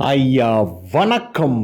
ஐயா வணக்கம்.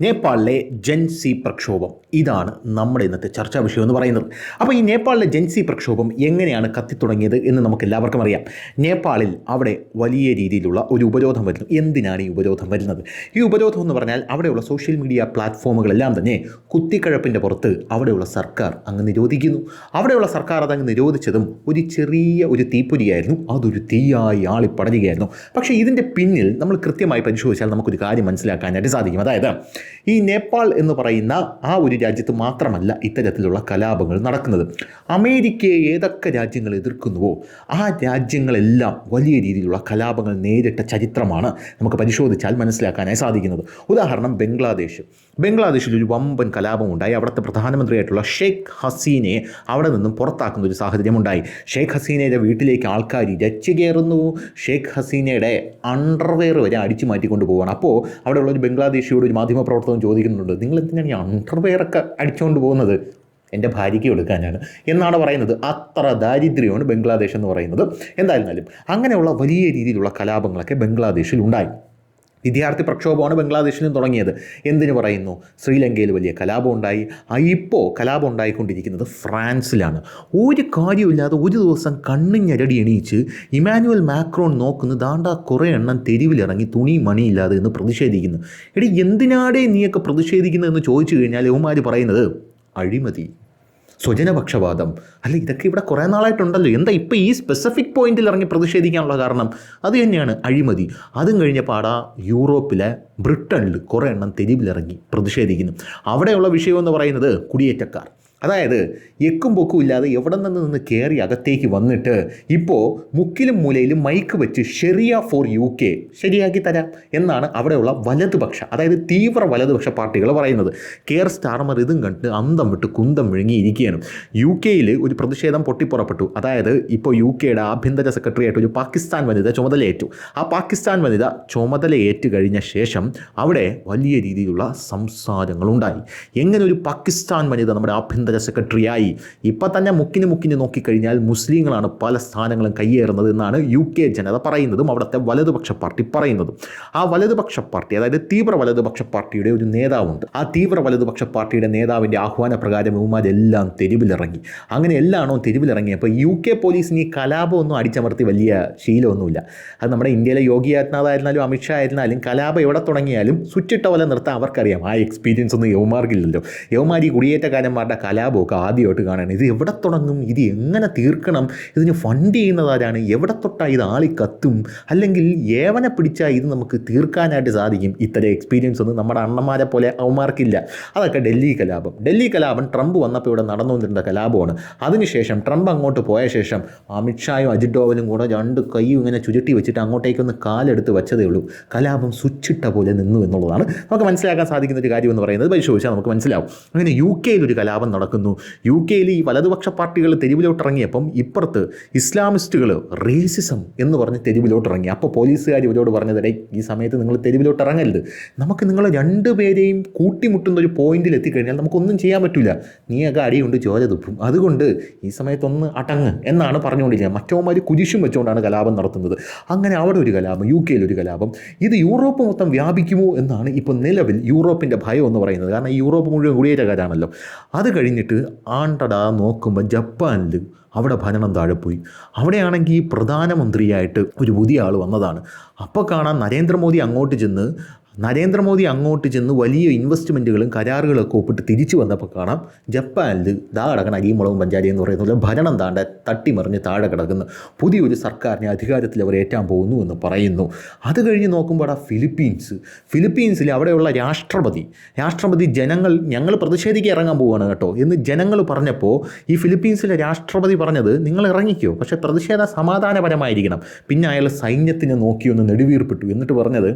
നേപ്പാളിലെ ജൻസി പ്രക്ഷോഭം. ഇതാണ് നമ്മുടെ ഇന്നത്തെ ചർച്ചാ വിഷയം എന്ന് പറയുന്നത്. അപ്പോൾ ഈ നേപ്പാളിലെ ജൻസി പ്രക്ഷോഭം എങ്ങനെയാണ് കത്തിത്തുടങ്ങിയത് എന്ന് നമുക്ക് എല്ലാവർക്കും അറിയാം. നേപ്പാളിൽ അവിടെ വലിയ രീതിയിലുള്ള ഒരു ഉപരോധം വരുന്നു. എന്തിനാണ് ഈ ഉപരോധം വരുന്നത്? ഈ ഉപരോധം എന്ന് പറഞ്ഞാൽ അവിടെയുള്ള സോഷ്യൽ മീഡിയ പ്ലാറ്റ്ഫോമുകളെല്ലാം തന്നെ കുത്തിക്കഴപ്പിന്റെ പുറത്ത് അവിടെയുള്ള സർക്കാർ അങ്ങ് നിരോധിക്കുന്നു. അവിടെയുള്ള സർക്കാർ അതങ്ങ് നിരോധിച്ചതും ഒരു ചെറിയ ഒരു തീപ്പൊരിയായിരുന്നു. അതൊരു തീയായി ആളിപ്പടരുകയായിരുന്നു. പക്ഷേ ഇതിന്റെ പിന്നിൽ നമ്മൾ കൃത്യമായി പരിശോധിച്ചാൽ നമുക്കൊരു കാര്യം മനസ്സിലാക്കാനായിട്ട് സാധിക്കും. അതായത് ഈ നേപ്പാൾ എന്ന് പറയുന്ന ആ ഒരു രാജ്യത്ത് മാത്രമല്ല ഇത്തരത്തിലുള്ള കലാപങ്ങൾ നടക്കുന്നത്. അമേരിക്കയെ ഏതൊക്കെ രാജ്യങ്ങൾ എതിർക്കുന്നുവോ ആ രാജ്യങ്ങളെല്ലാം വലിയ രീതിയിലുള്ള കലാപങ്ങൾ നേരിട്ട ചരിത്രമാണ് നമുക്ക് പരിശോധിച്ചാൽ മനസ്സിലാക്കാനായി സാധിക്കുന്നത്. ഉദാഹരണം ബംഗ്ലാദേശ്. ബംഗ്ലാദേശിൽ ഒരു വമ്പൻ കലാപമുണ്ടായി. അവിടുത്തെ പ്രധാനമന്ത്രിയായിട്ടുള്ള ഷെയ്ഖ് ഹസീനയെ അവിടെ നിന്നും പുറത്താക്കുന്ന ഒരു സാഹചര്യം ഉണ്ടായി ഷെയ്ഖ് ഹസീനയുടെ വീട്ടിലേക്ക് ആൾക്കാർ ഇരച്ചു കയറുന്നു. ഷെയ്ഖ് ഹസീനയുടെ അണ്ടർവെയർ വരെ അടിച്ചു മാറ്റിക്കൊണ്ട് പോവുകയാണ്. അപ്പോൾ അവിടെയുള്ള ഒരു ബംഗ്ലാദേശിയോട് ഒരു മാധ്യമപ്രവർത്തകൻ ചോദിക്കുന്നുണ്ട് നിങ്ങൾ എന്തിനാണ് ഈ അണ്ടർവെയറൊക്കെ അടിച്ചുകൊണ്ട് പോകുന്നത്? എന്റെ ഭാര്യയ്ക്ക് എടുക്കാനാണ് എന്നാണ് പറയുന്നത്. അത്ര ദാരിദ്ര്യമാണ് ബംഗ്ലാദേശ് എന്ന് പറയുന്നത്. എന്തായിരുന്നാലും അങ്ങനെയുള്ള വലിയ രീതിയിലുള്ള കലാപങ്ങളൊക്കെ ബംഗ്ലാദേശിൽ ഉണ്ടായി. വിദ്യാർത്ഥി പ്രക്ഷോഭമാണ് ബംഗ്ലാദേശിലും തുടങ്ങിയത്. എന്തിനു പറയുന്നു? ശ്രീലങ്കയിൽ വലിയ കലാപം ഉണ്ടായി ഇപ്പോൾ കലാപം ഉണ്ടായിക്കൊണ്ടിരിക്കുന്നത് ഫ്രാൻസിലാണ്. ഒരു കാര്യമില്ലാതെ ഒരു ദിവസം കണ്ണിഞ്ഞരടി എണീച്ച് ഇമാനുവൽ മാക്രോൺ നോക്കുന്നു. ദാണ്ട കുറേ എണ്ണം തെരുവിലിറങ്ങി തുണി മണിയില്ലാതെ എന്ന് പ്രതിഷേധിക്കുന്നു. എടി എന്തിനാടേ നീയൊക്കെ പ്രതിഷേധിക്കുന്നതെന്ന് ചോദിച്ചു കഴിഞ്ഞാൽ യവന്മാർ പറയുന്നത് അഴിമതി. സ്വജനപക്ഷപാതം. അല്ല ഇതൊക്കെ ഇവിടെ കുറേ നാളായിട്ടുണ്ടല്ലോ. എന്താ ഇപ്പോൾ ഈ സ്പെസിഫിക് പോയിന്റിൽ ഇറങ്ങി പ്രതിഷേധിക്കാനുള്ള കാരണം? അത് തന്നെയാണ് അഴിമതി. അതും കഴിഞ്ഞപ്പോൾ ആടാ യൂറോപ്പിലെ ബ്രിട്ടനിൽ കുറേ എണ്ണം തെരുവിലിറങ്ങി പ്രതിഷേധിക്കുന്നു. അവിടെയുള്ള വിഷയം എന്ന് പറയുന്നത് കുടിയേറ്റക്കാർ. അതായത് എക്കും പൊക്കും ഇല്ലാതെ എവിടെ നിന്ന് നിന്ന് കയറി അകത്തേക്ക് വന്നിട്ട് ഇപ്പോൾ മുക്കിലും മൂലയിലും മൈക്ക് വെച്ച് ഷെറിയ ഫോർ യു കെ ശരിയാക്കി തരാം എന്നാണ് അവിടെയുള്ള വലതുപക്ഷ അതായത് തീവ്ര വലതുപക്ഷ പാർട്ടികൾ പറയുന്നത്. കെയർ സ്റ്റാർമർ ഇതും കണ്ട് അന്തം വിട്ട് കുന്തം വിഴുങ്ങിയിരിക്കുകയാണ്. യു കെയിൽ ഒരു പ്രതിഷേധം പൊട്ടിപ്പുറപ്പെട്ടു. അതായത് ഇപ്പോൾ യു കെയുടെ ആഭ്യന്തര സെക്രട്ടറി ആയിട്ട് ഒരു പാകിസ്ഥാൻ വനിത ചുമതലയേറ്റു. ആ പാകിസ്ഥാൻ വനിത ചുമതലയേറ്റ് കഴിഞ്ഞ ശേഷം അവിടെ വലിയ രീതിയിലുള്ള സംസാരങ്ങളുണ്ടായി. എങ്ങനെ ഒരു പാകിസ്ഥാൻ വനിത നമ്മുടെ ആഭ്യന്തര സെക്രട്ടറിയായി. ഇപ്പം തന്നെ മുക്കിന് മുക്കിന് നോക്കിക്കഴിഞ്ഞാൽ മുസ്ലിങ്ങളാണ് പല സ്ഥാനങ്ങളും കയ്യേറുന്നത് എന്നാണ് യു കെ ജനത പറയുന്നതും അവിടുത്തെ വലതുപക്ഷ പാർട്ടി പറയുന്നതും. ആ വലതുപക്ഷ പാർട്ടി അതായത് തീവ്ര വലതുപക്ഷ പാർട്ടിയുടെ ഒരു നേതാവുണ്ട്. ആ തീവ്ര വലതുപക്ഷ പാർട്ടിയുടെ നേതാവിന്റെ ആഹ്വാന പ്രകാരം ഇവന്മാരെല്ലാം തെരുവിലിറങ്ങി. അങ്ങനെ എല്ലാണോ തെരുവിലിറങ്ങിയപ്പോൾ യു കെ പോലീസിന് ഈ കലാപമൊന്നും അടിച്ചമർത്തി വലിയ ശീലമൊന്നുമില്ല. അത് നമ്മുടെ ഇന്ത്യയിലെ യോഗി ആദിത്യനാഥ് ആയിരുന്നാലും അമിത്ഷാ ആയിരുന്നാലും കലാപം എവിടെ തുടങ്ങിയാലും സ്വിച്ചിട്ട പോലെ നിർത്താൻ അവർക്കറിയാം. ആ എക്സ്പീരിയൻസ് ഒന്നും യവമാർക്കില്ലല്ലോ യവമാർ ഈ കുടിയേറ്റക്കാരന്മാരുടെ കലാപമൊക്കെ ആദ്യമായിട്ട് കാണുകയാണ് ഇത് എവിടെ തുടങ്ങും? ഇത് എങ്ങനെ തീർക്കണം? ഇതിന് ഫണ്ട് ചെയ്യുന്നത് ആരാണ്? എവിടെ തൊട്ടാൽ ഇത് ആളി കത്തും അല്ലെങ്കിൽ ഏവനെ പിടിച്ചാൽ ഇത് നമുക്ക് തീർക്കാനായിട്ട് സാധിക്കും? ഇത്തരം എക്സ്പീരിയൻസ് ഒന്നും നമ്മുടെ അണ്ണന്മാരെ പോലെ അവന്മാർക്കില്ല. അതൊക്കെ ഡൽഹി കലാപം. ഡൽഹി കലാപം ട്രംപ് വന്നപ്പോൾ ഇവിടെ നടന്നുകൊണ്ടിരുന്ന കലാപമാണ്. അതിനുശേഷം ട്രംപ് അങ്ങോട്ട് പോയ ശേഷം അമിത്ഷായും അജിത് ഡോവലും കൂടെ രണ്ട് കൈയും ഇങ്ങനെ ചുരുട്ടി വെച്ചിട്ട് അങ്ങോട്ടേക്കൊന്ന് കാലെടുത്ത് വെച്ചതേ ഉള്ളൂ. കലാപം സ്വിച്ചിട്ട പോലെ നിന്നു എന്നുള്ളതാണ്. നമുക്ക് മനസ്സിലാക്കാൻ സാധിക്കുന്ന ഒരു കാര്യം എന്ന് പറയുന്നത് പരിശോധിച്ചാൽ നമുക്ക് മനസ്സിലാവും. അങ്ങനെ യു കെയിൽ ഒരു കലാപം നടക്കുന്നു. യു കെയിൽ ഈ വലതുപക്ഷ പാർട്ടികൾ തെരുവിലോട്ടിറങ്ങിയപ്പം ഇപ്പുറത്ത് ഇസ്ലാമിസ്റ്റുകൾ റേസിസം എന്ന് പറഞ്ഞ് തെരുവിലോട്ട് ഇറങ്ങി അപ്പോൾ പോലീസുകാർ ഇവരോട് പറഞ്ഞതേ ഈ സമയത്ത് നിങ്ങൾ തെരുവിലോട്ട് ഇറങ്ങരുത് നമുക്ക് നിങ്ങൾ രണ്ടുപേരെയും കൂട്ടിമുട്ടുന്ന ഒരു പോയിന്റിൽ എത്തിക്കഴിഞ്ഞാൽ നമുക്കൊന്നും ചെയ്യാൻ പറ്റില്ല നീ നീയൊക്കെ അടിയുണ്ട് ചോര തുപ്പും. അതുകൊണ്ട് ഈ സമയത്തൊന്ന് അടങ്ങ് എന്നാണ് പറഞ്ഞുകൊണ്ടിരിക്കുന്നത്. മറ്റവന്മാർ കുരിശും വെച്ചുകൊണ്ടാണ് കലാപം നടത്തുന്നത്. അങ്ങനെ അവിടെ ഒരു കലാപം യു കെയിൽ ഒരു കലാപം. ഇത് യൂറോപ്പ് മൊത്തം വ്യാപിക്കുമോ എന്നാണ് ഇപ്പോൾ നിലവിൽ യൂറോപ്പിന്റെ ഭയം എന്ന് പറയുന്നത്. കാരണം ഈ യൂറോപ്പ് മുഴുവൻ കുടിയേറ്റക്കാരാണല്ലോ. അത് കഴിഞ്ഞിട്ട് ആണ്ടടാ നോക്കുമ്പോൾ ജപ്പാനിൽ അവിടെ ഭരണം താഴെ പോയി. അവിടെയാണെങ്കിൽ പ്രധാനമന്ത്രിയായിട്ട് ഒരു പുതിയ ആൾ വന്നതാണ്. അപ്പോൾ കാണാൻ നരേന്ദ്രമോദി അങ്ങോട്ട് ചെന്ന് നരേന്ദ്രമോദി അങ്ങോട്ട് ചെന്ന് വലിയ ഇൻവെസ്റ്റ്മെന്റുകളും കരാറുകളൊക്കെ ഒപ്പിട്ട് തിരിച്ചു വന്നപ്പോൾ കാണാം ജപ്പാനിൽ ദാ കിടക്കുന്ന അരിമുളകും പഞ്ചാരി എന്ന് പറയുന്നത് ഭരണം താണ്ട തട്ടിമറിഞ്ഞ് താഴെ കിടക്കുന്നു പുതിയൊരു സർക്കാരിനെ അധികാരത്തിൽ അവർ ഏറ്റാൻ പോകുന്നു എന്ന് പറയുന്നു. അത് കഴിഞ്ഞ് നോക്കുമ്പോൾ ആ ഫിലിപ്പീൻസ് ഫിലിപ്പീൻസിൽ അവിടെയുള്ള രാഷ്ട്രപതി രാഷ്ട്രപതി ജനങ്ങൾ ഞങ്ങൾ പ്രതിഷേധിക്കാൻ ഇറങ്ങാൻ പോവുകയാണ് കേട്ടോ എന്ന് ജനങ്ങൾ പറഞ്ഞപ്പോൾ ഈ ഫിലിപ്പീൻസിലെ രാഷ്ട്രപതി പറഞ്ഞത് നിങ്ങൾ ഇറങ്ങിക്കോ പക്ഷേ പ്രതിഷേധം സമാധാനപരമായിരിക്കണം. പിന്നെ അയാൾ സൈന്യത്തിനെ നോക്കിയൊന്ന് നെടുവീർപ്പിട്ടു. എന്നിട്ട് പറഞ്ഞത്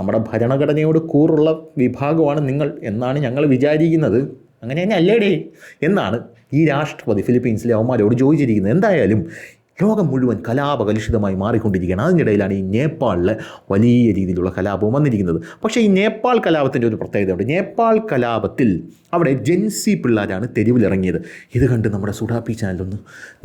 നമ്മുടെ ഭരണഘടനയോട് കൂറുള്ള വിഭാഗമാണ് നിങ്ങൾ എന്നാണ് ഞങ്ങൾ വിചാരിക്കുന്നത്. അങ്ങനെ തന്നെ അല്ലേടേ? എന്നാണ് ഈ രാഷ്ട്രപതി ഫിലിപ്പീൻസിലെ അവന്മാരോട് ചോദിച്ചിരിക്കുന്നത്. എന്തായാലും ലോകം മുഴുവൻ കലാപകലുഷിതമായി മാറിക്കൊണ്ടിരിക്കുകയാണ്. അതിനിടയിലാണ് ഈ നേപ്പാളിൽ വലിയ രീതിയിലുള്ള കലാപവും വന്നിരിക്കുന്നത്. പക്ഷേ ഈ നേപ്പാൾ കലാപത്തിന്റെ ഒരു പ്രത്യേകതയുണ്ട്. നേപ്പാൾ കലാപത്തിൽ അവിടെ ജെൻസി പിള്ളേരാണ് തെരുവിലിറങ്ങിയത്. ഇത് കണ്ട് നമ്മുടെ സുഡാപ്പി ചാനലൊന്ന്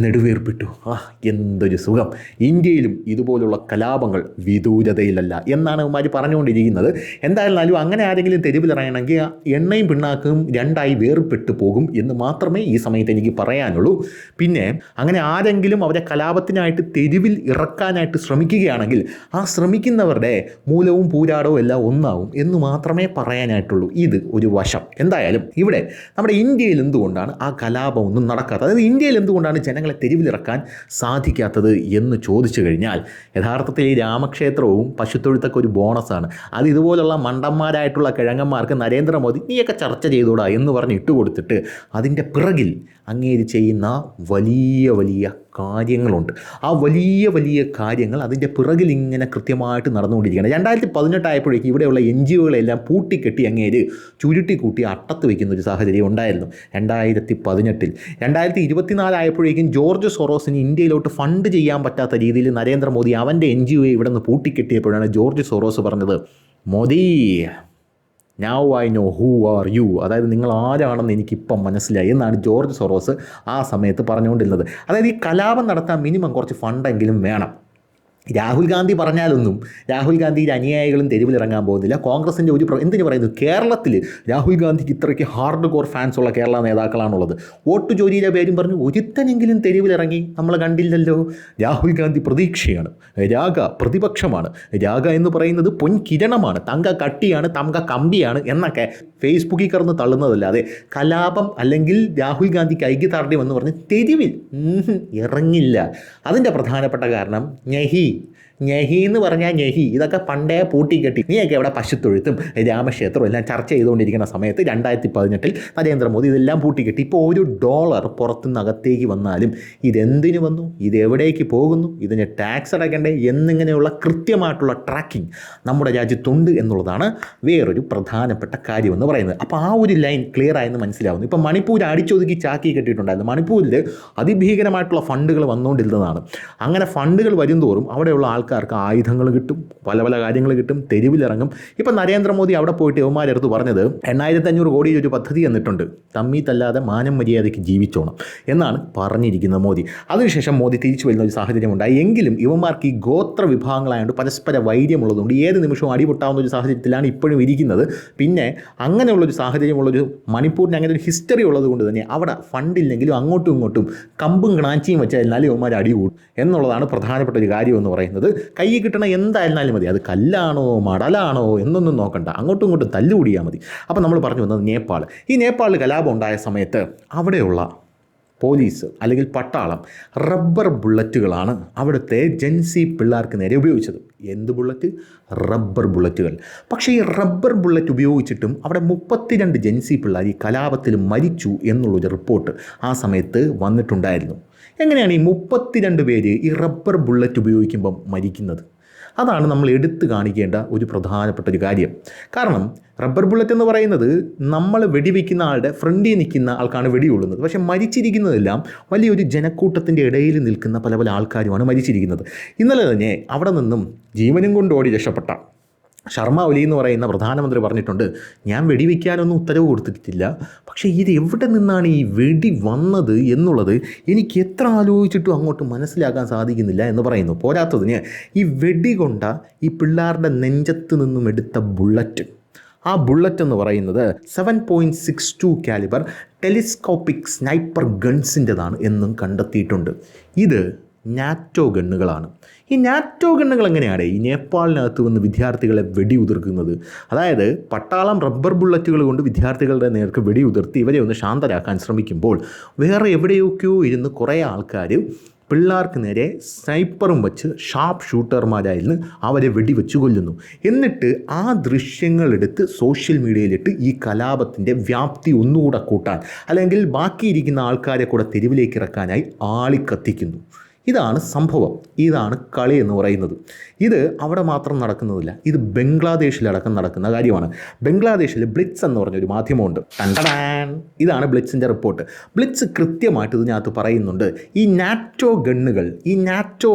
നെടുവേർപ്പിട്ടു. ആ എന്തൊരു സുഖം. ഇന്ത്യയിലും ഇതുപോലുള്ള കലാപങ്ങൾ വിദൂരതയിലല്ല എന്നാണ് അവന്മാർ പറഞ്ഞുകൊണ്ടിരിക്കുന്നത്. എന്തായിരുന്നാലും അങ്ങനെ ആരെങ്കിലും തെരുവിലിറങ്ങണമെങ്കിൽ എണ്ണയും പിണ്ണാക്കും രണ്ടായി വേർപ്പെട്ടു പോകും എന്ന് മാത്രമേ ഈ സമയത്ത് എനിക്ക് പറയാനുള്ളൂ. പിന്നെ അങ്ങനെ ആരെങ്കിലും അവരെ കലാപത്തിനായിട്ട് തെരുവിൽ ഇറക്കാനായിട്ട് ശ്രമിക്കുകയാണെങ്കിൽ ആ ശ്രമിക്കുന്നവരുടെ മൂലവും പൂരാടവും എല്ലാം ഒന്നാവും എന്ന് മാത്രമേ പറയാനായിട്ടുള്ളൂ. ഇത് ഒരു വശം. എന്തായാലും ഇവിടെ നമ്മുടെ ഇന്ത്യയിൽ എന്തുകൊണ്ടാണ് ആ കലാപം ഒന്നും നടക്കാത്തത്? അതായത് ഇന്ത്യയിൽ എന്തുകൊണ്ടാണ് ജനങ്ങളെ തെരുവിലിറക്കാൻ സാധിക്കാത്തത് എന്ന് ചോദിച്ചു കഴിഞ്ഞാൽ യഥാർത്ഥത്തിൽ ഈ രാമക്ഷേത്രവും പശുത്തൊഴുത്തൊക്കെ ഒരു ബോണസാണ്. അത് ഇതുപോലുള്ള മണ്ടന്മാരായിട്ടുള്ള കിഴങ്ങന്മാർക്ക് നരേന്ദ്രമോദി നീയൊക്കെ ചർച്ച ചെയ്തൂടാ എന്ന് പറഞ്ഞ് ഇട്ടുകൊടുത്തിട്ട് അതിന്റെ പിറകിൽ അങ്ങേര് ചെയ്യുന്ന വലിയ വലിയ കാര്യങ്ങളുണ്ട്. ആ വലിയ വലിയ കാര്യങ്ങൾ അതിന്റെ പിറകിൽ ഇങ്ങനെ കൃത്യമായിട്ട് നടന്നുകൊണ്ടിരിക്കുകയാണ്. രണ്ടായിരത്തി പതിനെട്ടായപ്പോഴേക്കും ഇവിടെയുള്ള എൻ ജി ഒകളെല്ലാം പൂട്ടിക്കെട്ടി അങ്ങേര് ചുരുട്ടിക്കൂട്ടി അട്ടത്ത് വയ്ക്കുന്ന ഒരു സാഹചര്യം ഉണ്ടായിരുന്നു രണ്ടായിരത്തി പതിനെട്ടിൽ രണ്ടായിരത്തി ഇരുപത്തിനാലായപ്പോഴേക്കും ജോർജ് സൊറോസിന് ഇന്ത്യയിലോട്ട് ഫണ്ട് ചെയ്യാൻ പറ്റാത്ത രീതിയിൽ നരേന്ദ്രമോദി അവന്റെ എൻ ജി ഒയെ ഇവിടെ നിന്ന് പൂട്ടിക്കെട്ടിയപ്പോഴാണ് ജോർജ് സൊറോസ് പറഞ്ഞത് Modi now I know who are you അതായത് നിങ്ങൾ ആരാണെന്ന് എനിക്കിപ്പം മനസ്സിലായി എന്നാണ് ജോർജ് സൊറോസ് ആ സമയത്ത് പറഞ്ഞുകൊണ്ടിരുന്നത്. അതായത് ഈ കലാപം നടത്താൻ മിനിമം കുറച്ച് ഫണ്ടെങ്കിലും വേണം. രാഹുൽ ഗാന്ധി പറഞ്ഞാലൊന്നും രാഹുൽ ഗാന്ധിയുടെ അനുയായികളും തെരുവിലിറങ്ങാൻ പോകുന്നില്ല. കോൺഗ്രസിന്റെ ഒരു എന്തിനു പറയുന്നത്? കേരളത്തിൽ രാഹുൽ ഗാന്ധിക്ക് ഇത്രയ്ക്ക് ഹാർഡ് കോർ ഫാൻസ് ഉള്ള കേരള നേതാക്കളാണുള്ളത്. വോട്ട് ജോലിയുടെ പേരും പറഞ്ഞു ഒരുത്തനെങ്കിലും തെരുവിലിറങ്ങി നമ്മൾ കണ്ടില്ലല്ലോ. രാഹുൽ ഗാന്ധി പ്രതീക്ഷയാണ് രാഗ പ്രതിപക്ഷമാണ്. രാഗ എന്ന് പറയുന്നത് പൊൻകിരണമാണ്. തങ്ക കട്ടിയാണ് തങ്ക കമ്പിയാണ് എന്നൊക്കെ ഫേസ്ബുക്കിൽ കറന്ന് തള്ളുന്നതല്ലാതെ കലാപം അല്ലെങ്കിൽ രാഹുൽ ഗാന്ധിക്ക് ഐക്യദാർഢ്യം എന്ന് പറഞ്ഞ് തെരുവിൽ ഇറങ്ങില്ല. അതിന്റെ പ്രധാനപ്പെട്ട കാരണം ഞഹി Merci. ഞഹി എന്ന് പറഞ്ഞാൽ ഞഹി ഇതൊക്കെ പണ്ടേ പൂട്ടിക്കെട്ടി നീയൊക്കെ ഇവിടെ പശുത്തൊഴുത്തും രാമക്ഷേത്രവും എല്ലാം ചർച്ച ചെയ്തുകൊണ്ടിരിക്കുന്ന സമയത്ത് രണ്ടായിരത്തി പതിനെട്ടിൽ നരേന്ദ്രമോദി ഇതെല്ലാം പൂട്ടിക്കെട്ടി ഇപ്പോൾ ഒരു ഡോളർ പുറത്തുനിന്ന് അകത്തേക്ക് വന്നാലും ഇതെന്തിനു വന്നു? ഇത് എവിടേക്ക് പോകുന്നു? ഇതിന് ടാക്സ് അടയ്ക്കണ്ടേ എന്നിങ്ങനെയുള്ള കൃത്യമായിട്ടുള്ള ട്രാക്കിംഗ് നമ്മുടെ രാജ്യത്തുണ്ട് എന്നുള്ളതാണ് വേറൊരു പ്രധാനപ്പെട്ട കാര്യമെന്ന് പറയുന്നത്. അപ്പോൾ ആ ഒരു ലൈൻ ക്ലിയർ ആയെന്ന് മനസ്സിലാവുന്നു. ഇപ്പോൾ മണിപ്പൂർ അടിച്ചൊതുക്കി ചാക്കി കെട്ടിയിട്ടുണ്ടായിരുന്നു. മണിപ്പൂരിൽ അതിഭീകരമായിട്ടുള്ള ഫണ്ടുകൾ വന്നുകൊണ്ടിരുന്നതാണ്. അങ്ങനെ ഫണ്ടുകൾ വരുംതോറും അവിടെയുള്ള ആൾക്കാർക്ക് ആയുധങ്ങൾ കിട്ടും പല പല കാര്യങ്ങൾ കിട്ടും തെരുവിലിറങ്ങും. ഇപ്പം നരേന്ദ്രമോദി അവിടെ പോയിട്ട് യുവമാരടുത്ത് പറഞ്ഞത് എണ്ണായിരത്തി അഞ്ഞൂറ് കോടി ഒരു പദ്ധതി എന്നിട്ടുണ്ട് തമ്മി തല്ലാതെ മാനം മര്യാദയ്ക്ക് ജീവിച്ചോണം എന്നാണ് പറഞ്ഞിരിക്കുന്നത് മോദി. അതിനുശേഷം മോദി തിരിച്ചു വരുന്ന ഒരു സാഹചര്യം ഉണ്ടായി എങ്കിലും ഇവന്മാർക്ക് ഈ ഗോത്ര വിഭാഗങ്ങളായതുകൊണ്ട് പരസ്പര വൈര്യമുള്ളതുകൊണ്ട് ഏത് നിമിഷവും അടിപൊട്ടാവുന്ന ഒരു സാഹചര്യത്തിലാണ് ഇപ്പോഴും ഇരിക്കുന്നത്. പിന്നെ അങ്ങനെയുള്ളൊരു സാഹചര്യമുള്ളൊരു മണിപ്പൂരിന് അങ്ങനെ ഒരു ഹിസ്റ്ററി ഉള്ളത് കൊണ്ട് തന്നെ അവിടെ ഫണ്ടില്ലെങ്കിലും അങ്ങോട്ടും ഇങ്ങോട്ടും കമ്പും ക്ണാച്ചിയും വെച്ചാൽ എന്നാലും ഇവന്മാർ അടി കൂടും എന്നുള്ളതാണ് പ്രധാനപ്പെട്ട ഒരു കാര്യം എന്ന് പറയുന്നത്. കയ്യിൽ കിട്ടണ എന്തായിരുന്നാലും മതി. അത് കല്ലാണോ മടലാണോ എന്നൊന്നും നോക്കണ്ട. അങ്ങോട്ടും ഇങ്ങോട്ടും തല്ലുകൂടിയാൽ മതി. അപ്പോൾ നമ്മൾ പറഞ്ഞു വന്നത് നേപ്പാൾ. ഈ നേപ്പാളിൽ കലാപം ഉണ്ടായ സമയത്ത് അവിടെയുള്ള പോലീസ് അല്ലെങ്കിൽ പട്ടാളം റബ്ബർ ബുള്ളറ്റുകളാണ് അവിടുത്തെ ജെൻസി പിള്ളേർക്ക് നേരെ ഉപയോഗിച്ചത്. എന്ത് ബുള്ളറ്റ്? റബ്ബർ ബുള്ളറ്റുകൾ. പക്ഷേ ഈ റബ്ബർ ബുള്ളറ്റ് ഉപയോഗിച്ചിട്ടും അവിടെ മുപ്പത്തിരണ്ട് ജെൻസി പിള്ളേർ ഈ കലാപത്തിൽ മരിച്ചു എന്നുള്ളൊരു റിപ്പോർട്ട് ആ സമയത്ത് വന്നിട്ടുണ്ടായിരുന്നു. എങ്ങനെയാണ് ഈ മുപ്പത്തിരണ്ട് പേര് ഈ റബ്ബർ ബുള്ളറ്റ് ഉപയോഗിക്കുമ്പം മരിക്കുന്നത്? അതാണ് നമ്മൾ എടുത്തു കാണിക്കേണ്ട ഒരു പ്രധാനപ്പെട്ട ഒരു കാര്യം. കാരണം റബ്ബർ ബുള്ളറ്റ് എന്ന് പറയുന്നത് നമ്മൾ വെടിവെക്കുന്ന ആളുടെ ഫ്രണ്ടിൽ നിൽക്കുന്ന ആൾക്കാണ് വെടിയുള്ളുന്നത് പക്ഷേ മരിച്ചിരിക്കുന്നതെല്ലാം വലിയൊരു ജനക്കൂട്ടത്തിന്റെ ഇടയിൽ നിൽക്കുന്ന പല പല ആൾക്കാരുമാണ് മരിച്ചിരിക്കുന്നത്. ഇന്നലെ തന്നെ അവിടെ നിന്നും ജീവനും കൊണ്ട് ഓടി രക്ഷപ്പെട്ട ശർമ്മ ഒലി എന്ന് പറയുന്ന പ്രധാനമന്ത്രി പറഞ്ഞിട്ടുണ്ട് ഞാൻ വെടിവെക്കാനൊന്നും ഉത്തരവ് കൊടുത്തിട്ടില്ല. പക്ഷേ ഇത് എവിടെ നിന്നാണ് ഈ വെടി വന്നത് എന്നുള്ളത് എനിക്ക് എത്ര ആലോചിച്ചിട്ടും അങ്ങോട്ട് മനസ്സിലാക്കാൻ സാധിക്കുന്നില്ല എന്ന് പറയുന്നു. പോരാത്തതിന് ഈ വെടി കൊണ്ട ഈ പിള്ളേരുടെ നെഞ്ചത്ത് നിന്നും എടുത്ത ബുള്ളറ്റ്. ആ ബുള്ളറ്റ് എന്ന് പറയുന്നത് seven point six two calibre telescopic sniper ഗൺസിന്റെതാണ് എന്നും കണ്ടെത്തിയിട്ടുണ്ട്. ഇത് നാറ്റോ ഗണ്ണുകളാണ്. ഈ നാറ്റോ ഗണ്ണുകൾ എങ്ങനെയാണ്? ഈ നേപ്പാളിനകത്ത് വന്ന് വിദ്യാർത്ഥികളെ വെടിയുതിർക്കുന്നത്. അതായത് പട്ടാളം റബ്ബർ ബുള്ളറ്റുകൾ കൊണ്ട് വിദ്യാർത്ഥികളുടെ നേർക്ക് വെടിയുതിർത്തി ഇവരെ ഒന്ന് ശാന്തരാക്കാൻ ശ്രമിക്കുമ്പോൾ വേറെ എവിടെയൊക്കെയോ ഇരുന്ന് കുറേ ആൾക്കാർ പിള്ളേർക്ക് നേരെ സ്നൈപ്പറും വെച്ച് ഷാർപ്പ് ഷൂട്ടർമാരായിരുന്നു അവരെ വെടിവെച്ച് കൊല്ലുന്നു. എന്നിട്ട് ആ ദൃശ്യങ്ങളെടുത്ത് സോഷ്യൽ മീഡിയയിലിട്ട് ഈ കലാപത്തിന്റെ വ്യാപ്തി ഒന്നുകൂടെ കൂട്ടാൻ അല്ലെങ്കിൽ ബാക്കിയിരിക്കുന്ന ആൾക്കാരെ കൂടെ തെരുവിലേക്ക് ഇറക്കാനായി ആളിക്കത്തിക്കുന്നു. ഇതാണ് സംഭവം. ഇതാണ് കളി എന്ന് പറയുന്നത്. ഇത് അവിടെ മാത്രം നടക്കുന്നതില്ല. ഇത് ബംഗ്ലാദേശിലടക്കം നടക്കുന്ന കാര്യമാണ്. ബംഗ്ലാദേശിൽ ബ്ലിറ്റ്സ് എന്ന് പറഞ്ഞൊരു മാധ്യമമുണ്ട്. ഇതാണ് ബ്ലിറ്റ്സിന്റെ റിപ്പോർട്ട്. ബ്ലിറ്റ്സ് കൃത്യമായിട്ട് ഇതിനകത്ത് പറയുന്നുണ്ട്. ഈ നാറ്റോ ഗണ്ണുകൾ ഈ NATO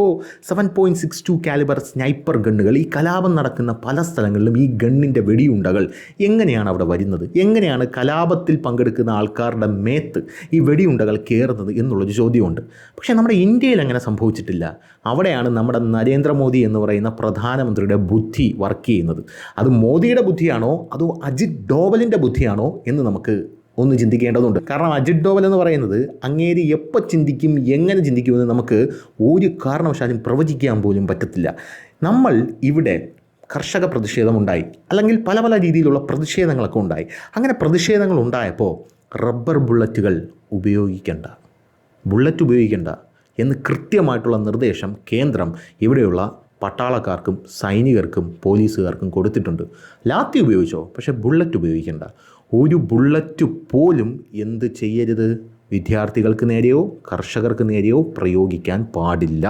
seven point six two calibre sniper ഗണ്ണുകൾ ഈ കലാപം നടക്കുന്ന പല സ്ഥലങ്ങളിലും ഈ ഗണ്ണിന്റെ വെടിയുണ്ടകൾ എങ്ങനെയാണ് അവിടെ വരുന്നത്? എങ്ങനെയാണ് കലാപത്തിൽ പങ്കെടുക്കുന്ന ആൾക്കാരുടെ മേത്ത് ഈ വെടിയുണ്ടകൾ കയറുന്നത് എന്നുള്ളൊരു ചോദ്യമുണ്ട്. പക്ഷേ നമ്മുടെ ഇന്ത്യയിൽ അങ്ങനെ സംഭവിച്ചിട്ടില്ല. അവിടെയാണ് നമ്മുടെ നരേന്ദ്രമോദി എന്ന് പറയുന്ന പ്രധാനമന്ത്രിയുടെ ബുദ്ധി വർക്ക് ചെയ്യുന്നത്. അത് മോദിയുടെ ബുദ്ധിയാണോ? അതോ അജിത് ഡോവലിന്റെ ബുദ്ധിയാണോ? എന്ന് നമുക്ക് ഒന്ന് ചിന്തിക്കേണ്ടതുണ്ട്. കാരണം അജിത് ഡോവൽ എന്ന് പറയുന്നത് അങ്ങേരി എപ്പോൾ ചിന്തിക്കും എങ്ങനെ ചിന്തിക്കുമെന്ന് നമുക്ക് ഒരു കാരണവശാലും പ്രവചിക്കാൻ പോലും പറ്റത്തില്ല. നമ്മൾ ഇവിടെ കർഷക പ്രതിഷേധമുണ്ടായി അല്ലെങ്കിൽ പല പല രീതിയിലുള്ള പ്രതിഷേധങ്ങളൊക്കെ ഉണ്ടായി. അങ്ങനെ പ്രതിഷേധങ്ങൾ ഉണ്ടായപ്പോൾ റബ്ബർ ബുള്ളറ്റുകൾ ഉപയോഗിക്കേണ്ട. ബുള്ളറ്റ് ഉപയോഗിക്കേണ്ട. എന്ന് കൃത്യമായിട്ടുള്ള നിർദ്ദേശം കേന്ദ്രം ഇവിടെയുള്ള പട്ടാളക്കാർക്കും സൈനികർക്കും പോലീസുകാർക്കും കൊടുത്തിട്ടുണ്ട്. ലാത്തി ഉപയോഗിച്ചോ? പക്ഷേ ബുള്ളറ്റ് ഉപയോഗിക്കേണ്ട. ഒരു ബുള്ളറ്റ് പോലും എന്ത് ചെയ്യരുത്? വിദ്യാർത്ഥികൾക്ക് നേരെയോ കർഷകർക്ക് നേരെയോ പ്രയോഗിക്കാൻ പാടില്ല.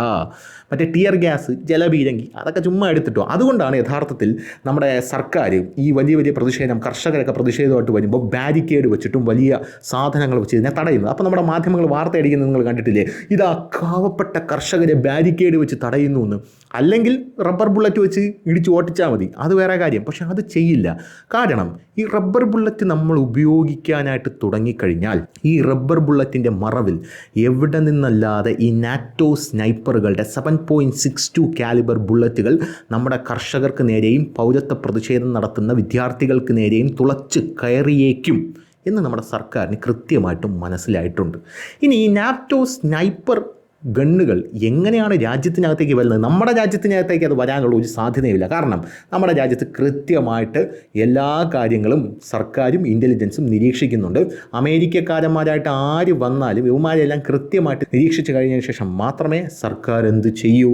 മറ്റേ ടിയർ ഗ്യാസ് ജലപീരങ്കി അതൊക്കെ ചുമ്മാ എടുത്തിട്ടോ. അതുകൊണ്ടാണ് യഥാർത്ഥത്തിൽ നമ്മുടെ സർക്കാർ ഈ വലിയ വലിയ പ്രതിഷേധം കർഷകരൊക്കെ പ്രതിഷേധമായിട്ട് വരുമ്പോൾ ബാരിക്കേഡ് വെച്ചിട്ടും വലിയ സാധനങ്ങൾ വെച്ച് ഇതിനെ തടയുന്നത്. അപ്പോൾ നമ്മുടെ മാധ്യമങ്ങൾ വാർത്ത അടിക്കുന്നത് നിങ്ങൾ കണ്ടിട്ടില്ലേ? ഇതാ പാവപ്പെട്ട കർഷകരെ ബാരിക്കേഡ് വെച്ച് തടയുന്നു എന്ന്. അല്ലെങ്കിൽ റബ്ബർ ബുള്ളറ്റ് വെച്ച് ഇടിച്ച് ഓട്ടിച്ചാൽ മതി. അത് വേറെ കാര്യം. പക്ഷേ അത് ചെയ്യില്ല. കാരണം ഈ റബ്ബർ ബുള്ളറ്റ് നമ്മൾ ഉപയോഗിക്കാനായിട്ട് തുടങ്ങിക്കഴിഞ്ഞാൽ ഈ റബ്ബർ ബുള്ളറ്റിന്റെ മറവിൽ എവിടെ നിന്നല്ലാതെ ഈ NATO സ്നൈപ്പറുകളുടെ seven point six two calibre ബുള്ളറ്റുകൾ നമ്മുടെ കർഷകർക്ക് നേരെയും പൗരത്വ പ്രതിഷേധം നടത്തുന്ന വിദ്യാർത്ഥികൾക്ക് നേരെയും തുളച്ച് കയറിയേക്കും എന്ന് നമ്മുടെ സർക്കാരിന് കൃത്യമായിട്ടും മനസ്സിലായിട്ടുണ്ട്. ഇനി ഈ നാപ്റ്റോ സ്നൈപ്പർ ഗണ്ണുകൾ എങ്ങനെയാണ് രാജ്യത്തിനകത്തേക്ക് വരുന്നത്? നമ്മുടെ രാജ്യത്തിനകത്തേക്ക് അത് വരാനുള്ള ഒരു സാധ്യതയുമില്ല കാരണം നമ്മുടെ രാജ്യത്ത് കൃത്യമായിട്ട് എല്ലാ കാര്യങ്ങളും സർക്കാരും ഇന്റലിജൻസും നിരീക്ഷിക്കുന്നുണ്ട്. അമേരിക്കക്കാരന്മാരായിട്ട് ആര് വന്നാലും ഇവന്മാരെല്ലാം കൃത്യമായിട്ട് നിരീക്ഷിച്ച് കഴിഞ്ഞതിന് ശേഷം മാത്രമേ സർക്കാർ എന്ത് ചെയ്യൂ?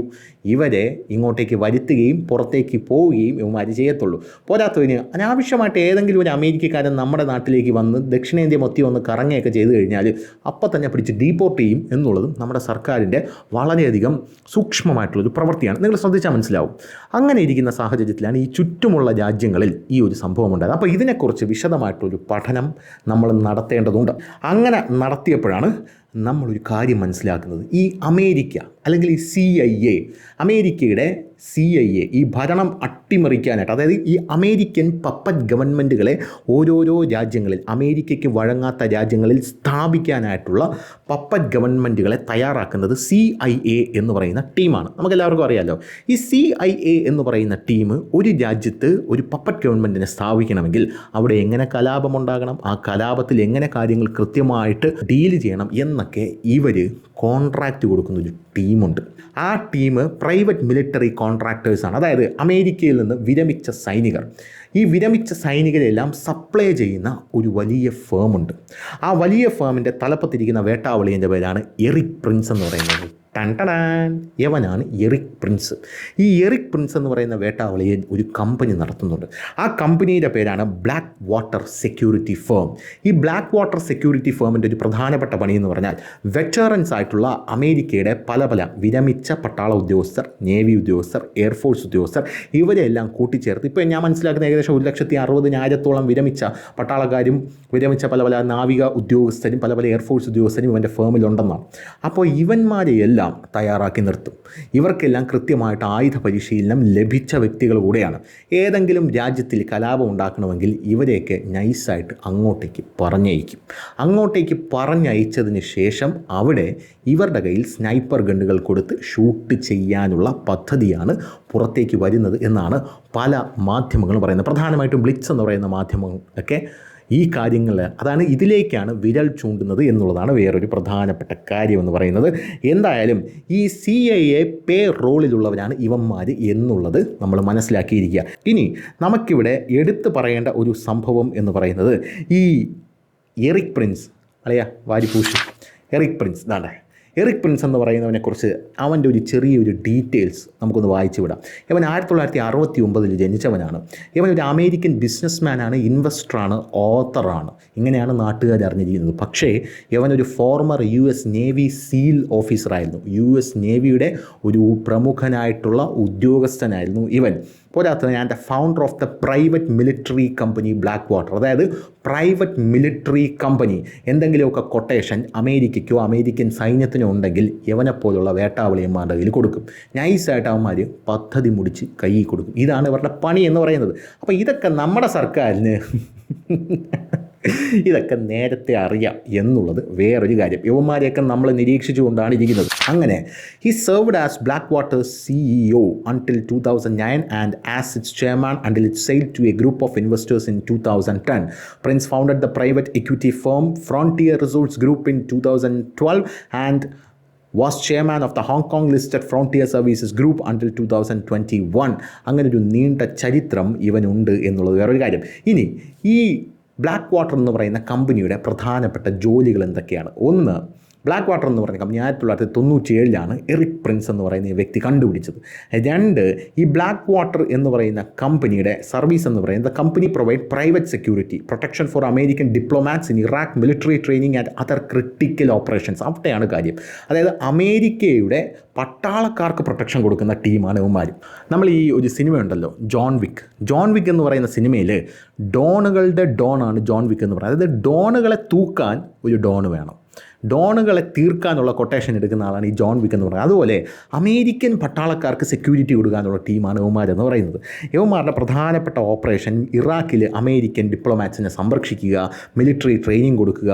ഇവരെ ഇങ്ങോട്ടേക്ക് വരുത്തുകയും പുറത്തേക്ക് പോവുകയും ഇവന്മാർ ചെയ്യത്തുള്ളൂ. പോരാത്തതിന് അനാവശ്യമായിട്ട് ഏതെങ്കിലും ഒരു അമേരിക്കക്കാരൻ നമ്മുടെ നാട്ടിലേക്ക് വന്ന് ദക്ഷിണേന്ത്യ മൊത്തി ഒന്ന് കറങ്ങുകയൊക്കെ ചെയ്തു കഴിഞ്ഞാൽ അപ്പം തന്നെ പിടിച്ച് ഡീപ്പോർട്ട് ചെയ്യും എന്നുള്ളതും നമ്മുടെ സർക്കാരിന്റെ വളരെയധികം സൂക്ഷ്മമായിട്ടുള്ളൊരു പ്രവൃത്തിയാണ്. നിങ്ങൾ ശ്രദ്ധിച്ചാൽ മനസ്സിലാവും. അങ്ങനെ ഇരിക്കുന്ന സാഹചര്യത്തിലാണ് ഈ ചുറ്റുമുള്ള രാജ്യങ്ങളിൽ ഈ ഒരു സംഭവം ഉണ്ടായത്. അപ്പോൾ ഇതിനെക്കുറിച്ച് വിശദമായിട്ടൊരു പഠനം നമ്മൾ നടത്തേണ്ടതുണ്ട്. അങ്ങനെ നടത്തിയപ്പോഴാണ് നമ്മളൊരു കാര്യം മനസ്സിലാക്കുന്നത് ഈ അമേരിക്ക അല്ലെങ്കിൽ ഈ സി ഐ എ അമേരിക്കയുടെ സി ഐ എ ഈ ഭരണം അട്ടിമറിക്കാനായിട്ട് അതായത് ഈ അമേരിക്കൻ പപ്പറ്റ് ഗവൺമെന്റുകളെ ഓരോരോ രാജ്യങ്ങളിൽ അമേരിക്കയ്ക്ക് വഴങ്ങാത്ത രാജ്യങ്ങളിൽ സ്ഥാപിക്കാനായിട്ടുള്ള പപ്പറ്റ് ഗവൺമെന്റുകളെ തയ്യാറാക്കുന്നത് സി ഐ എ എന്ന് പറയുന്ന ടീമാണ്. നമുക്കെല്ലാവർക്കും അറിയാമല്ലോ ഈ സി ഐ എ എന്ന് പറയുന്ന ടീം ഒരു രാജ്യത്ത് ഒരു പപ്പറ്റ് ഗവൺമെന്റിനെ സ്ഥാപിക്കണമെങ്കിൽ അവിടെ എങ്ങനെ കലാപമുണ്ടാകണം ആ കലാപത്തിൽ എങ്ങനെ കാര്യങ്ങൾ കൃത്യമായിട്ട് ഡീൽ ചെയ്യണം എന്നൊക്കെ ഇവർ കോൺട്രാക്റ്റ് കൊടുക്കുന്ന ഒരു ടീമുണ്ട്. ആ ടീം പ്രൈവറ്റ് മിലിറ്ററി കോൺട്രാക്ടേഴ്സാണ് അതായത് അമേരിക്കയിൽ നിന്ന് വിരമിച്ച സൈനികർ. ഈ വിരമിച്ച സൈനികരെല്ലാം സപ്ലൈ ചെയ്യുന്ന ഒരു വലിയ ഫേമുണ്ട് ആ വലിയ ഫേമിന്റെ തലപ്പത്തിരിക്കുന്ന വേട്ടാവളിയന്റെ പേരാണ് എറിക് പ്രിൻസ് എന്ന് പറയുന്നത്. ടൺടടാൻ യവനാണ് എറിക് പ്രിൻസ്. ഈ എറിക് പ്രിൻസ് എന്ന് പറയുന്ന വേട്ടാവളിയെ ഒരു കമ്പനി നടത്തുന്നുണ്ട്. ആ കമ്പനിയുടെ പേരാണ് ബ്ലാക്ക് വാട്ടർ സെക്യൂരിറ്റി ഫേം. ഈ ബ്ലാക്ക് വാട്ടർ സെക്യൂരിറ്റി ഫേമിന്റെ ഒരു പ്രധാനപ്പെട്ട പണി എന്ന് പറഞ്ഞാൽ വെറ്ററൻസ് ആയിട്ടുള്ള അമേരിക്കയുടെ പല പല വിരമിച്ച പട്ടാള ഉദ്യോഗസ്ഥർ നേവി ഉദ്യോഗസ്ഥർ എയർഫോഴ്സ് ഉദ്യോഗസ്ഥർ ഇവരെല്ലാം കൂട്ടിച്ചേർത്ത് ഇപ്പോൾ ഞാൻ മനസ്സിലാക്കുന്ന ഏകദേശം ഒരു ലക്ഷത്തി അറുപതിനായിരത്തോളം വിരമിച്ച പട്ടാളക്കാരും വിരമിച്ച പല പല നാവിക ഉദ്യോഗസ്ഥരും പല പല എയർഫോഴ്സ് ഉദ്യോഗസ്ഥരും ഇവന്റെ ഫേമിലുണ്ടെന്നാണ് അപ്പോൾ ഇവന്മാരെയെല്ലാം തയ്യാറാക്കി നിർത്തും. ഇവർക്കെല്ലാം കൃത്യമായിട്ട് ആയുധ പരിശീലനം ലഭിച്ച വ്യക്തികൾ കൂടെയാണ്. ഏതെങ്കിലും രാജ്യത്തിൽ കലാപം ഉണ്ടാക്കണമെങ്കിൽ ഇവരെയൊക്കെ നൈസായിട്ട് അങ്ങോട്ടേക്ക് പറഞ്ഞയക്കും. അങ്ങോട്ടേക്ക് പറഞ്ഞയച്ചതിന് ശേഷം അവിടെ ഇവരുടെ കയ്യിൽ സ്നൈപ്പർ ഗണ്ണുകൾ കൊടുത്ത് ഷൂട്ട് ചെയ്യാനുള്ള പദ്ധതിയാണ് പുറത്തേക്ക് വരുന്നത് എന്നാണ് പല മാധ്യമങ്ങളും പറയുന്നത്. പ്രധാനമായിട്ടും ബ്ലിറ്റ്സ് എന്ന് പറയുന്ന മാധ്യമങ്ങൾ ഒക്കെ ഈ കാര്യങ്ങൾ അതാണ് ഇതിലേക്കാണ് വിരൽ ചൂണ്ടുന്നത് എന്നുള്ളതാണ് വേറൊരു പ്രധാനപ്പെട്ട കാര്യം എന്ന് പറയുന്നത്. എന്തായാലും ഈ സി ഐ എ പേ റോളിലുള്ളവരാണ് ഇവന്മാർ എന്നുള്ളത് നമ്മൾ മനസ്സിലാക്കിയിരിക്കുക. ഇനി നമുക്കിവിടെ എടുത്തു പറയേണ്ട ഒരു സംഭവം എന്ന് പറയുന്നത് ഈ എറിക് പ്രിൻസ് അല്ലയാ വാരിപൂഷ് എറിക് പ്രിൻസ് ഇതാണ്ടേ എറിക് പ്രിൻസ് എന്ന് പറയുന്നവനെക്കുറിച്ച് അവന്റെ ഒരു ചെറിയൊരു ഡീറ്റെയിൽസ് നമുക്കൊന്ന് വായിച്ചു വിടാം. ഇവൻ ആയിരത്തി തൊള്ളായിരത്തി അറുപത്തി ഒമ്പതിൽ ജനിച്ചവനാണ്. ഇവൻ ഒരു അമേരിക്കൻ ബിസിനസ്മാനാണ് ഇൻവെസ്റ്ററാണ് ഓത്തറാണ്. ഇങ്ങനെയാണ് നാട്ടുകാർ അറിഞ്ഞിരിക്കുന്നത്. പക്ഷേ ഇവനൊരു former U S navy seal ഓഫീസറായിരുന്നു. U S നേവിയുടെ ഒരു പ്രമുഖനായിട്ടുള്ള ഉദ്യോഗസ്ഥനായിരുന്നു ഇവൻ. പോരാത്തത് ഞാൻ the founder of the private military company black water അതായത് പ്രൈവറ്റ് മിലിറ്ററി കമ്പനി എന്തെങ്കിലുമൊക്കെ കൊട്ടേഷൻ അമേരിക്കയ്ക്കോ അമേരിക്കൻ സൈന്യത്തിനോ ഉണ്ടെങ്കിൽ യവനെപ്പോലുള്ള വേട്ടാവളിയന്മാരുടെ കയ്യിൽ കൊടുക്കും. നൈസായിട്ട് അവന്മാർ പദ്ധതി മുടിച്ച് കൈ കൊടുക്കും. ഇതാണ് ഇവരുടെ പണി എന്ന് പറയുന്നത്. അപ്പോൾ ഇതൊക്കെ നമ്മുടെ സർക്കാരിന് ഇതൊക്കെ നേരത്തെ അറിയാം എന്നുള്ളത് വേറൊരു കാര്യം. യുവന്മാരെയൊക്കെ നമ്മൾ നിരീക്ഷിച്ചുകൊണ്ടാണ് ഇരിക്കുന്നത്. അങ്ങനെ he served as black water CEO until two thousand nine and as its chairman until it sale to a group of investors in two thousand ten Prince founded the private equity firm Frontier Resorts Group in 2012 and was chairman of the Hong Kong listed Frontier Services Group until 2021 അങ്ങനെ ഒരു നീണ്ട ചരിത്രം ഇവനുണ്ട് എന്നുള്ളത് വേറൊരു കാര്യം. ഇനി ഈ black water എന്ന് പറയുന്ന കമ്പനിയുടെ പ്രധാനപ്പെട്ട ജോലികൾ എന്തൊക്കെയാണ്? ഒന്ന് ബ്ലാക്ക് വാട്ടർ എന്ന് പറയുന്ന കമ്പനി ആയിരത്തി തൊള്ളായിരത്തി തൊണ്ണൂറ്റി ഏഴിലാണ് എറിക് പ്രിൻസ് എന്ന് പറയുന്ന വ്യക്തി കണ്ടുപിടിച്ചത്. രണ്ട് ഈ ബ്ലാക്ക് വാട്ടർ എന്ന് പറയുന്ന കമ്പനിയുടെ സർവീസ് എന്ന് പറയുന്നത് company provide private security protection for American diplomats in Iraq military training and other critical operations അവിടെയാണ് കാര്യം. അതായത് അമേരിക്കയുടെ പട്ടാളക്കാർക്ക് പ്രൊട്ടക്ഷൻ കൊടുക്കുന്ന ടീമാണ് ഇവന്മാർ നമ്മൾ ഈ ഒരു സിനിമ ഉണ്ടല്ലോ ജോൺ വിക്ക് ജോൺ വിക്ക് എന്ന് പറയുന്ന സിനിമയിൽ ഡോണുകളുടെ ഡോണാണ് ജോൺ വിക്ക് എന്ന് പറയുന്നത്. അതായത് ഡോണുകളെ തൂക്കാൻ ഒരു ഡോൺ വേണം. ഡോണുകളെ തീർക്കാനുള്ള കൊട്ടേഷൻ എടുക്കുന്ന ആളാണ് ഈ ജോൺ വിക്ക് എന്ന് പറയുന്നത്. അതുപോലെ അമേരിക്കൻ പട്ടാളക്കാർക്ക് സെക്യൂരിറ്റി കൊടുക്കാനുള്ള ടീമാണ് യവന്മാർ എന്ന് പറയുന്നത്. യവന്മാരുടെ പ്രധാനപ്പെട്ട ഓപ്പറേഷൻ ഇറാഖിൽ അമേരിക്കൻ ഡിപ്ലോമാറ്റ്സിനെ സംരക്ഷിക്കുക മിലിറ്ററി ട്രെയിനിങ് കൊടുക്കുക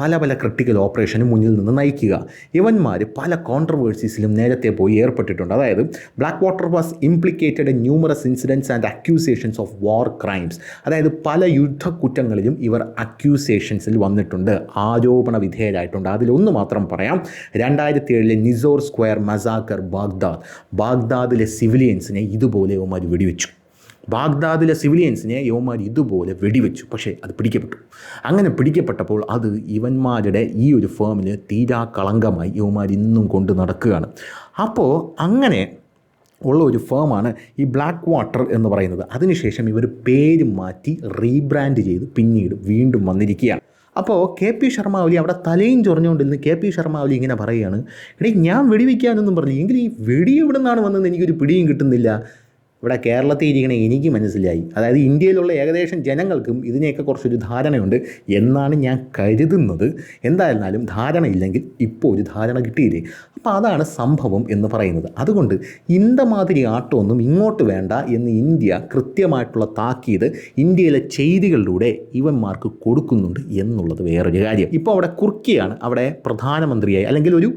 പല പല ക്രിട്ടിക്കൽ ഓപ്പറേഷനും മുന്നിൽ നിന്ന് നയിക്കുക. ഇവന്മാർ പല കോൺട്രവേഴ്സീസിലും നേരത്തെ പോയി ഏർപ്പെട്ടിട്ടുണ്ട്. അതായത് black water was implicated numerous incidents and accusations of war crimes അതായത് പല യുദ്ധ കുറ്റങ്ങളിലും ഇവർ അക്യൂസേഷൻസിൽ വന്നിട്ടുണ്ട്. ആരോപണ വിധേയരായിട്ടുണ്ട്. അതിലൊന്ന് മാത്രം പറയാം. രണ്ടായിരത്തി ഏഴിലെ നിസോർ സ്ക്വയർ മസാക്കർ ബാഗ്ദാദ് ബാഗ്ദാദിലെ സിവിലിയൻസിനെ ഇതുപോലെ ഇവന്മാർ വെടിവെച്ചു ബാഗ്ദാദിലെ സിവിലിയൻസിനെ യോമാർ ഇതുപോലെ വെടിവെച്ചു. പക്ഷേ അത് പിടിക്കപ്പെട്ടു. അങ്ങനെ പിടിക്കപ്പെട്ടപ്പോൾ അത് ഇവന്മാരുടെ ഈ ഒരു ഫേമിന് തീരാ കളങ്കമായി യോമാർ ഇന്നും കൊണ്ട് നടക്കുകയാണ്. അപ്പോൾ അങ്ങനെ ഉള്ള ഒരു ഫേമാണ് ഈ ബ്ലാക്ക് വാട്ടർ എന്ന് പറയുന്നത്. അതിനുശേഷം ഇവർ പേര് മാറ്റി റീബ്രാൻഡ് ചെയ്ത് പിന്നീട് വീണ്ടും വന്നിരിക്കുകയാണ്. അപ്പോൾ കെ പി ശർമ്മ ഒലി അവിടെ തലയും ചൊറിഞ്ഞുകൊണ്ടിരുന്ന് കെ പി ശർമ്മ ഒലി ഇങ്ങനെ പറയുകയാണ് എടീ ഞാൻ വെടിവെക്കാനൊന്നും പറഞ്ഞു എങ്കിൽ ഈ വെടി എവിടെ നിന്നാണ് വന്നതെന്ന് എനിക്കൊരു പിടിയും കിട്ടുന്നില്ല. ഇവിടെ കേരളത്തിൽ ഇരിക്കണ എനിക്ക് മനസ്സിലായി. അതായത് ഇന്ത്യയിലുള്ള ഏകദേശം ജനങ്ങൾക്കും ഇതിനെയൊക്കെ കുറച്ചൊരു ധാരണയുണ്ട് എന്നാണ് ഞാൻ കരുതുന്നത്. എന്തായിരുന്നാലും ധാരണയില്ലെങ്കിൽ ഇപ്പോൾ ഒരു ധാരണ കിട്ടിയില്ലേ? അപ്പോൾ അതാണ് സംഭവം എന്ന് പറയുന്നത്. അതുകൊണ്ട് ഇന്തമാതിരി ആട്ടമൊന്നും ഇങ്ങോട്ട് വേണ്ട എന്ന് ഇന്ത്യ കൃത്യമായിട്ടുള്ള താക്കീത് ഇന്ത്യയിലെ ചെയ്തികളിലൂടെ ഇവന്മാർക്ക് കൊടുക്കുന്നുണ്ട് എന്നുള്ളത് വേറൊരു കാര്യം. ഇപ്പോൾ അവിടെ കുർക്കിയാണ് അവിടെ പ്രധാനമന്ത്രിയായി അല്ലെങ്കിൽ ഒരു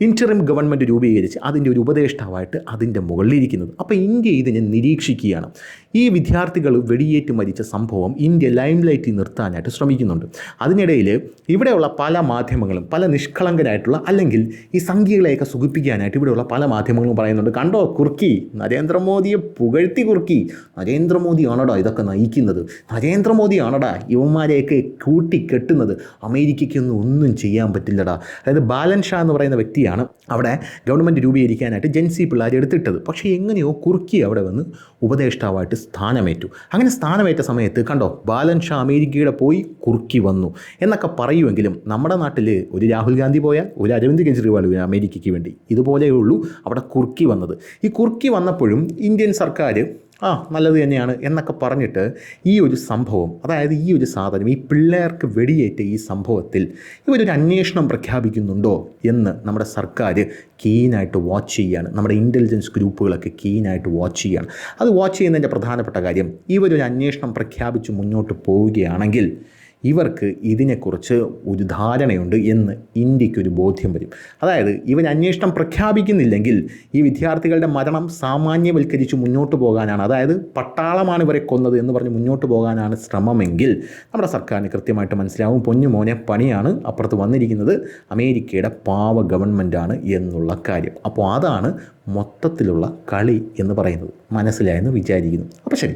ഇന്ററിം ഗവൺമെന്റ് രൂപീകരിച്ച് അതിന്റെ ഒരു ഉപദേഷ്ടാവായിട്ട് അതിന്റെ മുകളിലിരിക്കുന്നത്. അപ്പോൾ ഇന്ത്യ ഇതിനെ നിരീക്ഷിക്കുകയാണ്. ഈ വിദ്യാർത്ഥികൾ വെടിയേറ്റ് മരിച്ച സംഭവം ഇന്ത്യ ലൈം ലൈറ്റിൽ നിർത്താനായിട്ട് ശ്രമിക്കുന്നുണ്ട്. അതിനിടയിൽ ഇവിടെയുള്ള പല മാധ്യമങ്ങളും പല നിഷ്കളങ്കരായിട്ടുള്ള അല്ലെങ്കിൽ ഈ സംഖ്യകളെയൊക്കെ സുഖിപ്പിക്കാനായിട്ട് ഇവിടെയുള്ള പല മാധ്യമങ്ങളും പറയുന്നുണ്ട്. കണ്ടോ? കുർക്കി നരേന്ദ്രമോദിയെ പുകഴ്ത്തി കുർക്കി നരേന്ദ്രമോദിയാണടാ ഇതൊക്കെ നയിക്കുന്നത്? നരേന്ദ്രമോദിയാണടാ യുവന്മാരെയൊക്കെ കൂട്ടിക്കെട്ടുന്നത്? അമേരിക്കയ്ക്കൊന്നും ഒന്നും ചെയ്യാൻ പറ്റില്ലടാ. അതായത് ബാലൻ ഷാ എന്ന് പറയുന്ന വ്യക്തിയാണ് അവിടെ ഗവൺമെന്റ് രൂപീകരിക്കാനായിട്ട് ജെൻസി പിള്ളേർ എടുത്തിട്ടത്. പക്ഷേ എങ്ങനെയോ കുറുക്കി അവിടെ വന്ന് ഉപദേഷ്ടാവായിട്ട് സ്ഥാനമേറ്റു. അങ്ങനെ സ്ഥാനമേറ്റ സമയത്ത് കണ്ടോ ബാലൻ ഷാ അമേരിക്കയുടെ പോയി കുറുക്കി വന്നു. എന്നൊക്കെ പറയുമെങ്കിലും നമ്മുടെ നാട്ടിൽ ഒരു രാഹുൽ ഗാന്ധി പോയാൽ ഒരു അരവിന്ദ് കെജ്രിവാൾ അമേരിക്കയ്ക്ക് വേണ്ടി. ഇതുപോലെയുള്ളൂ അവിടെ കുറുക്കി വന്നത്. ഈ കുറുക്കി വന്നപ്പോഴും ഇന്ത്യൻ സർക്കാർ ആ നല്ലത് തന്നെയാണ് എന്നൊക്കെ പറഞ്ഞിട്ട് ഈ ഒരു സംഭവം അതായത് ഈ ഒരു സാധനം ഈ പിള്ളേർക്ക് വെടിയേറ്റ ഈ സംഭവത്തിൽ ഇവരൊരു അന്വേഷണം പ്രഖ്യാപിക്കുന്നുണ്ടോ എന്ന് നമ്മുടെ സർക്കാർ കീനായിട്ട് വാച്ച് ചെയ്യുകയാണ് നമ്മുടെ ഇന്റലിജൻസ് ഗ്രൂപ്പുകളൊക്കെ കീനായിട്ട് വാച്ച് ചെയ്യുകയാണ് അത് വാച്ച് ചെയ്യുന്നതിന്റെ പ്രധാനപ്പെട്ട കാര്യം ഇവരൊരു അന്വേഷണം പ്രഖ്യാപിച്ച് മുന്നോട്ട് പോവുകയാണെങ്കിൽ ഇവർക്ക് ഇതിനെക്കുറിച്ച് ഒരു ധാരണയുണ്ട് എന്ന് ഇന്ത്യക്കൊരു ബോധ്യം വരും. അതായത് ഇവൻ അന്വേഷണം പ്രഖ്യാപിക്കുന്നില്ലെങ്കിൽ ഈ വിദ്യാർത്ഥികളുടെ മരണം സാമാന്യവൽക്കരിച്ച് മുന്നോട്ട് പോകാനാണ്. അതായത് പട്ടാളമാണ് ഇവരെ കൊന്നത് എന്ന് പറഞ്ഞ് മുന്നോട്ട് പോകാനാണ് ശ്രമമെങ്കിൽ നമ്മുടെ സർക്കാരിന് കൃത്യമായിട്ട് മനസ്സിലാവും. പൊന്നു മോനെ പണിയാണ് അപ്പുറത്ത് വന്നിരിക്കുന്നത്. അമേരിക്കയുടെ പാവ ഗവൺമെന്റാണ് എന്നുള്ള കാര്യം. അപ്പോൾ അതാണ് മൊത്തത്തിലുള്ള കളി എന്ന് പറയുന്നത്. മനസ്സിലായെന്ന് വിചാരിക്കുന്നു. അപ്പോൾ ശരി.